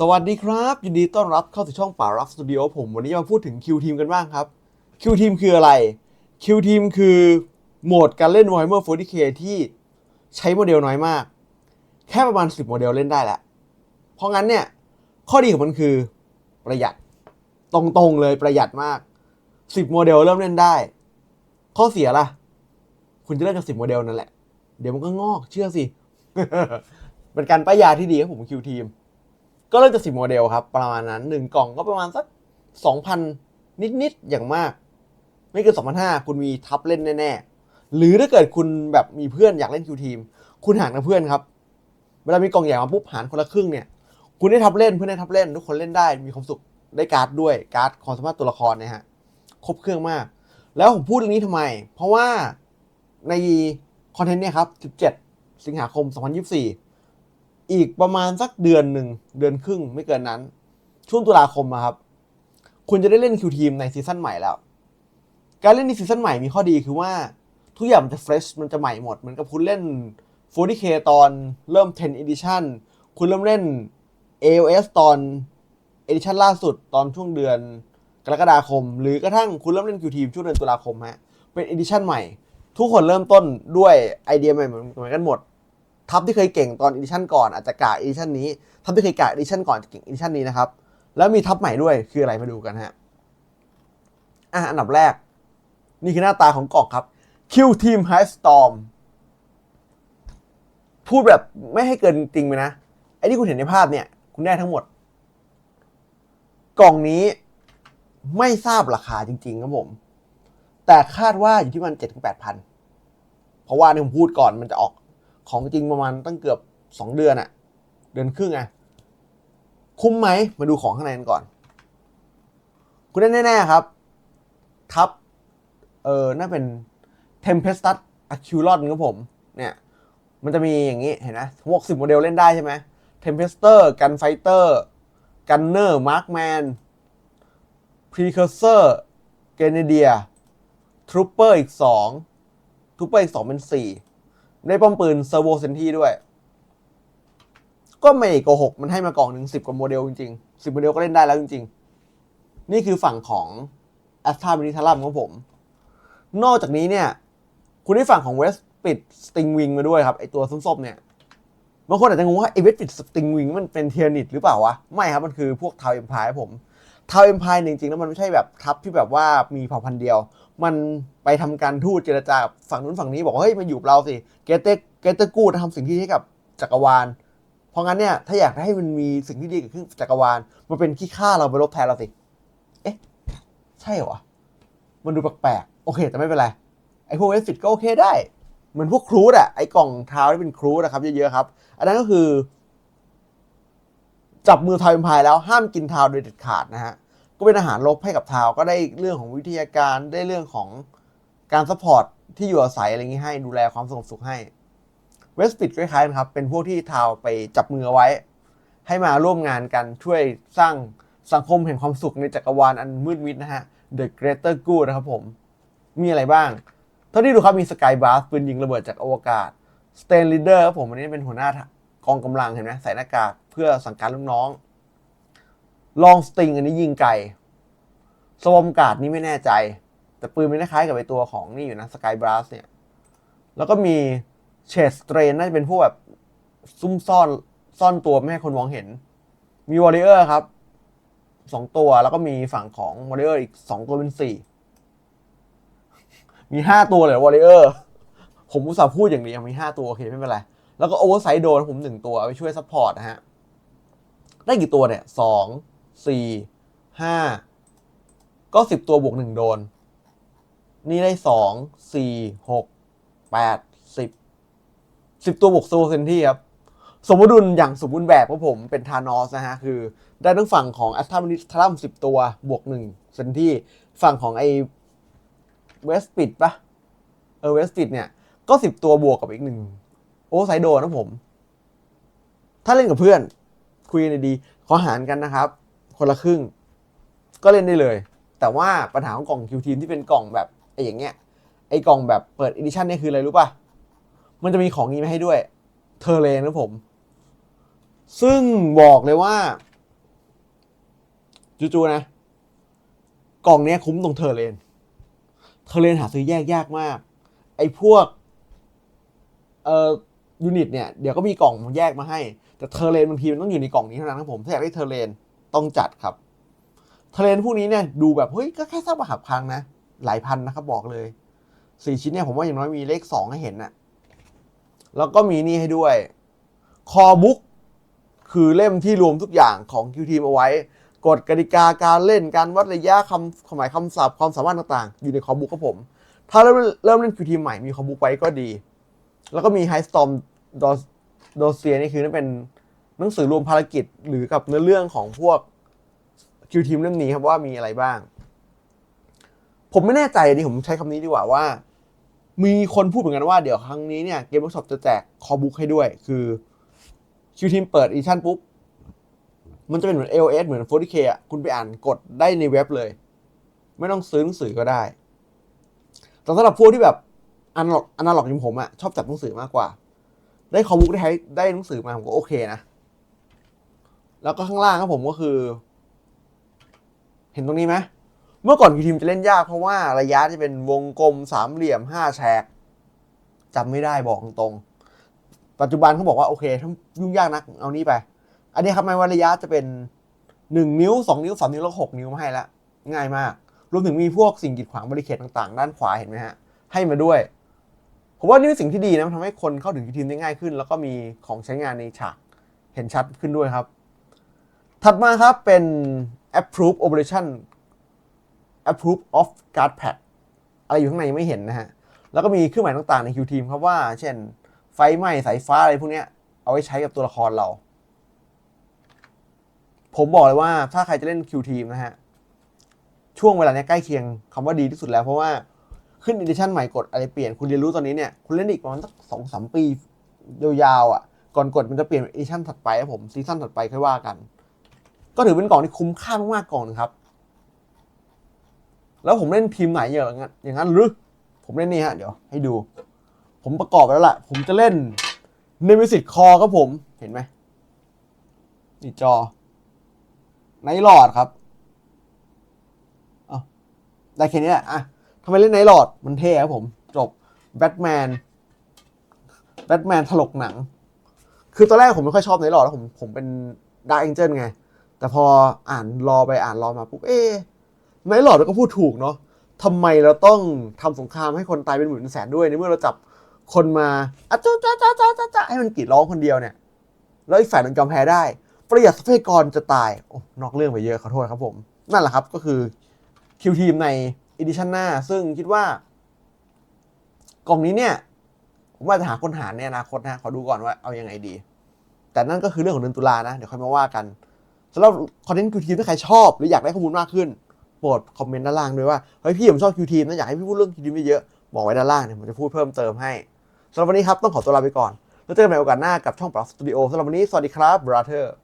สวัสดีครับ ยินดีต้อนรับเข้าสู่ช่องป่ารับสตูดิโอผมวันนี้จะมาพูดถึงคิวทีมกันบ้างครับคิวทีมคืออะไรคิวทีมคือโหมดการเล่น Warhammer 40k ที่ใช้โมเดลน้อยมาก แค่ประมาณ 10 โมเดลเล่นได้แหละเพราะงั้นเนี่ย ข้อดีของมันคือประหยัดตรงๆเลยประหยัดมาก 10 โมเดลเริ่มเล่นได้ ข้อเสียล่ะ คุณจะเล่นกับ 10 โมเดลนั่นแหละ เดี๋ยวมันก็งอกเชื่อสิเป็นการป้ายยาที่ดีครับผมคิวทีม ก็เริ่มจากสิบโมเดลครับ ประมาณนั้นหนึ่งกล่องก็ประมาณสักสองพันนิดๆอย่างมาก ไม่เกินสองพันห้าคุณมีทับเล่นแน่ๆ หรือถ้าเกิดคุณแบบมีเพื่อนอยากเล่นคิวทีมคุณหารกับเพื่อนครับ เวลามีกล่องใหญ่มาปุ๊บหารคนละครึ่งเนี่ย คุณได้ทับเล่นเพื่อนได้ทับเล่น ทุกคนเล่นได้มีความสุขได้การ์ดด้วยการ์ดความสามารถตัวละครเนี่ยฮะครบเครื่องมาก แล้วผมพูดเรื่องนี้ทำไม เพราะว่าในคอนเทนต์เนี่ยครับ 17 สิงหาคม 2024 อีกประมาณสักเดือนหนึ่งเดือนครึ่งไม่เกินนั้น ช่วงตุลาคมอะครับ คุณจะได้เล่นคิวทีมในซีซั่นใหม่แล้ว การเล่นในซีซั่นใหม่มีข้อดีคือว่าทุกอย่างมันจะเฟรชมันจะใหม่หมดเหมือนกับคุณเล่น 40k ตอนเริ่ม 10 edition คุณเริ่มเล่น AOS ตอน edition ล่าสุดตอนช่วงเดือนกรกฎาคม หรือกระทั่งคุณเริ่มเล่นคิวทีมช่วงเดือนตุลาคมฮะเป็น edition ใหม่ ทุกคนเริ่มต้นด้วยไอเดียใหม่เหมือนกันหมด ทัพที่เคยเก่งตอนอีดิชั่นก่อนอาจจะกาอีดิชั่นนี้ทัพที่เคยกาอีดิชั่นก่อนจะเก่งอีดิชั่นนี้นะครับ แล้วมีทัพใหม่ด้วยคืออะไรมาดูกันฮะอะอันดับแรก นี่คือหน้าตาของกล่องครับ Q Team High Storm พูดแบบไม่ให้เกินจริงไปนะ ไอ้ที่คุณเห็นในภาพเนี่ย คุณได้ทั้งหมด กล่องนี้ไม่ทราบราคาจริง ๆ ครับผม แต่คาดว่าอยู่ที่มันเจ็ดถึงแปดพัน เพราะว่านี่ผมพูดก่อนมันจะออก ของจริงประมาณตั้งเกือบสองเดือนอะเดือนครึ่งอะคุ้มไหมมาดูของข้างในกันก่อน คุณได้แน่ๆครับ ทับ เออน่าเป็น Tempestus a c u l o n ครับผม เนี่ย มันจะมีอย่างนี้เห็นไหมพวกสิบโมเดลเล่นได้ใช่ไหม Tempester Gunfighter Gunner Markman Precursor Grenadier Trooper อีกสอง Trooper อีกสองเป็นสี่ ได้ป้อมปืนเซอร์โวเซนทีด้วย ก็ไม่โกหกมันให้มากล่องหนึ่งสิบกว่าโมเดลจริงๆสิบโมเดลก็เล่นได้แล้วจริง ๆ นี่คือฝั่งของ a s t r a m i n i t a r u m ของผม นอกจากนี้เนี่ย คุณได้ฝั่งของ West ปิด Sting Wing มาด้วยครับไอตัวส้มๆเนี่ยบางคนอาจจะงงว่าไอเวสปิด Sting Wing มันเป็นเทียนิตหรือเปล่าวะ ไม่ครับ มันคือพวกทาวเอ็มพายผมทาวเอ็มพายจริงๆแล้วมันไม่ใช่แบบทัพที่แบบว่ามีเผ่าพันธุ์เดียว มันไปทำการทูตเจรจากับฝั่งนู้นฝั่งนี้บอกว่าเฮ้ยมาอยู่กับเราสิเกเตเกเตกูดทำสิ่งที่ให้กับจักรวาล เพราะงั้นเนี่ยถ้าอยากให้มันมีสิ่งที่ดีเกิดขึ้นจักรวาลมันเป็นขี้ข้าเราไปรบแทนเราสิเอ๊ะใช่เหรอมันดูแปลกๆโอเค แต่ไม่เป็นไรไอ้พวกเวสฟิตก็โอเคได้เหมือนพวกครูดอะไอ้กล่องเท้าที่เป็นครูดนะครับเยอะๆครับ อันนั้นก็คือ จับมือทาวเอ็มพายแล้วห้ามกินเท้าโดยเด็ดขาดนะฮะ ก็เป็นอาหารลบให้กับทาวก็ได้เรื่องของวิทยาการได้เรื่องของการซัพพอร์ตที่อยู่อาศัยอะไรอย่างนี้ให้ดูแลความสงบสุขให้เวสปิดคล้ายๆกันครับ เป็นพวกที่ทาวไปจับมือไว้ ให้มาร่วมงานกันช่วยสร้างสังคมแห่งความสุขในจักรวาลอันมืดมิดนะฮะ The Greater Good นะครับผม มีอะไรบ้าง เท่าที่ดูครับมีสกายบ s สปืนยิงระเบิดจากอวกาศสเตนลีเดอร์ครับผมอันนี้เป็นหัวหน้ากองกำลังเห็นไหมใส่หน้ากากเพื่อสั่งการลูกน้อง ลองสติงอันนี้ยิงไกลสวอมการ์ดนี่ไม่แน่ใจ แต่ปืนมันคล้ายกับไอตัวของนี่อยู่นะสกายบ s สเนี่ย แล้วก็มีเชดสเตรนน่าจะเป็นพวกแบบซุ่มซ่อนซ่อนตัวไม่ให้คนมองเห็น มีวอริเออร์ครับสองตัวแล้วก็มีฝั่งของวอริเออร์อีกสองตัวเป็นสี่มีห้าตัวเลยวอริเออร์ผมอุตส่าห์พูดอย่างนี้มีห้าตัวโอเคไม่เป็นไร แล้วก็โอเวอร์ไซด์โดนผมหนึ่งตัวไปช่วยซัพพอร์ตนะฮะ ได้กี่ตัวเนี่ยสอง สี่ห้าก็สิบตัวบวกหนึ่งโดน นี่ได้สองสี่หกแปดสิบสิบตัวบวกโซเซนที่ครับ สมดุลอย่างสมบูรณ์แบบของผมเป็นทานอสนะฮะ คือได้ทั้งฝั่งของอัสตามินิทรัมสิบตัวบวกหนึ่งเซนที่ฝั่งของไอเวสปิดปะเออเวสปิดเนี่ย ก็สิบตัวบวกกับอีกหนึ่งโอไซโดนะผม ถ้าเล่นกับเพื่อน คุยกันดีๆขอหารกันนะครับ คนละครึ่ง ก็เล่นได้เลย แต่ว่าปัญหาของกล่องคิวทีมที่เป็นกล่องแบบไอ้อย่างเงี้ยไอ้กล่องแบบเปิดอีดิชั่นเนี่ยคืออะไรรู้ป่ะ มันจะมีของนี้มาให้ด้วยเทอร์เลนนะผม ซึ่งบอกเลยว่าจู่ๆนะ กล่องเนี้ยคุ้มตรงเทอร์เลน เทอร์เลนหาซื้อแยกยากมาก ไอ้พวก เอ่อยูนิตเนี่ย เดี๋ยวก็มีกล่องแยกมาให้ แต่เทอร์เลนบางทีมันต้องอยู่ในกล่องนี้เท่านั้นครับผม ถ้าอยากได้เทอร์เลน ต้องจัดครับเทอร์เลนพวกนี้เนี่ยดูแบบเฮ้ยก็แค่สักประหับพังนะ หลายพันนะครับบอกเลยสี่ชิ้นเนี่ยผมว่าอย่างน้อยมีเลขสองให้เห็นนะแล้วก็มีนี่ให้ด้วยคอบุ๊กคือเล่มที่รวมทุกอย่างของคิวทีมเอาไว้กฎกติกาการเล่นการวัดระยะคำความหมายคำศัพท์ความสามารถต่างๆ อยู่ในคอบุ๊กครับผม ถ้าเริ่มเริ่มเล่นคิวทีมใหม่มีคอบุ๊กไว้ก็ดี แล้วก็มีไฮสตอมโดเซียนี่คือนั่นเป็น หนังสือรวมภารกิจหรือกับเนื้อเรื่องของพวกคิวทีมเล่มนี้ครับว่ามีอะไรบ้าง ผมไม่แน่ใจอันนี่ผมใช้คำนี้ดีกว่าว่า มีคนพูดเหมือนกันว่าเดี๋ยวครั้งนี้เนี่ยเกมเวิร์กช็อปจะแจกคอบุ๊กให้ด้วย คือคิวทีมเปิดอีชั่นปุ๊บ มันจะเป็นเหมือน LS เหมือน 40K อะคุณไปอ่านกดได้ในเว็บเลย ไม่ต้องซื้อหนังสือก็ได้ แต่สำหรับพวกที่แบบอนาล็อกอนาล็อกอย่างผมอะชอบจับหนังสือมากกว่า ได้คอบุ๊กได้ให้ได้หนังสือมาผมก็โอเคนะ แล้วก็ข้างล่างครับผมก็คือ เห็นตรงนี้ไหมเมื่อก่อนคิวทีมจะเล่นยากเพราะว่าระยะจะเป็นวงกลมสามเหลี่ยมห้าแฉกจำไม่ได้บอกตรงปัจจุบันเขาบอกว่าโอเคถ้ายุ่งยากนักเอานี้ไป อันนี้ครับหมายว่าระยะจะเป็นหนึ่งนิ้วสองนิ้วสามนิ้วแล้วหกนิ้วมาให้ละง่ายมาก รวมถึงมีพวกสิ่งกีดขวางบริเคตต่างๆ ด้านขวาเห็นไหมฮะ ให้มาด้วย ผมว่านี่เป็นสิ่งที่ดีนะมันทำให้คนเข้าถึงทีมได้ง่ายขึ้น แล้วก็มีของใช้งานในฉากเห็นชัดขึ้นด้วยครับ ถัดมาครับเป็น approve operation approve of card pack อะไรอยู่ข้างในไม่เห็นนะฮะ แล้วก็มีเครื่องหมายต่างๆในคิวทีมครับว่า เช่น ไฟไหม้สายฟ้าอะไรพวกนี้เอาไว้ใช้กับตัวละครเรา ผมบอกเลยว่าถ้าใครจะเล่นคิวทีมนะฮะ ช่วงเวลาเนี้ยใกล้เคียงคำว่าดีที่สุดแล้ว เพราะว่าขึ้นอีดิชั่นใหม่กดอะไรเปลี่ยนคุณเรียนรู้ตอนนี้เนี่ย คุณเล่นอีกประมาณสักสองสามปียาวๆอะ ก่อนกดมันจะเปลี่ยนอีดิชั่นถัดไปครับผมซีซั่นถัดไปค่อยว่ากัน ก็ถือเป็นกล่องที่คุ้มค่ามากๆกล่องหนึงครับ แล้วผมเล่นพิมพ์ไหนอย่างนั้นอย่างนั้นหรือผมเล่นนี่ฮะเดี๋ยวให้ดู ผมประกอบไปแล้วล่ะ ผมจะเล่นเนมิสิตคอครับผมเห็นไหมนี่จอไนท์หลอดครับเอาได้แค่นี้แหละอะทำไมเล่นไนท์หลอดมันเท่ครับผม จบแบทแมนแบทแมนถลกหนัง คือตอนแรกผมไม่ค่อยชอบไนท์หลอดแล้วผมผมเป็นดาร์ a เ g น l ไง แต่พออ่านรอไปอ่านรอมาปุ๊บเอ๊ะไนท์หลอดก็พูดถูกเนาะทำไมเราต้องทำสงครามให้คนตายเป็นหมื่นเป็นแสนด้วยในเมื่อเราจับคนมาอะจ้าจ้าจ้าจ้าจ้าจ้าให้มันกรีดร้องคนเดียวเนี่ย แล้วอีกฝ่ายหนึ่งยอมแพ้ได้ ประหยัดทรัพยากรจะตายโอ้นอกเรื่องไปเยอะขอโทษครับผม นั่นแหละครับก็คือคิวทีมในอีดิชันหน้า ซึ่งคิดว่ากล่องนี้เนี่ยผมว่าจะหาคนหาในอนาคตนะขอดูก่อนว่าเอายังไงดี แต่นั่นก็คือเรื่องของเดือนตุลานะ เดี๋ยวค่อยมาว่ากัน สำหรับคอนเทนต์คิวทีมถ้าใครชอบหรืออยากได้ข้อมูลมากขึ้นโปรดคอมเมนต์ด้านล่างด้วยว่าเฮ้ยพี่ผมชอบคิวทีมนะอยากให้พี่พูดเรื่องคิวทีมเยอะๆบอกไว้ด้านล่างเนี่ยผมจะพูดเพิ่มเติมให้สำหรับวันนี้ครับต้องขอตัวลาไปก่อนแล้วเจอกันใหม่โอกาสหน้ากับช่องปรับสตูดิโอสำหรับวันนี้สวัสดีครับบราเธอร์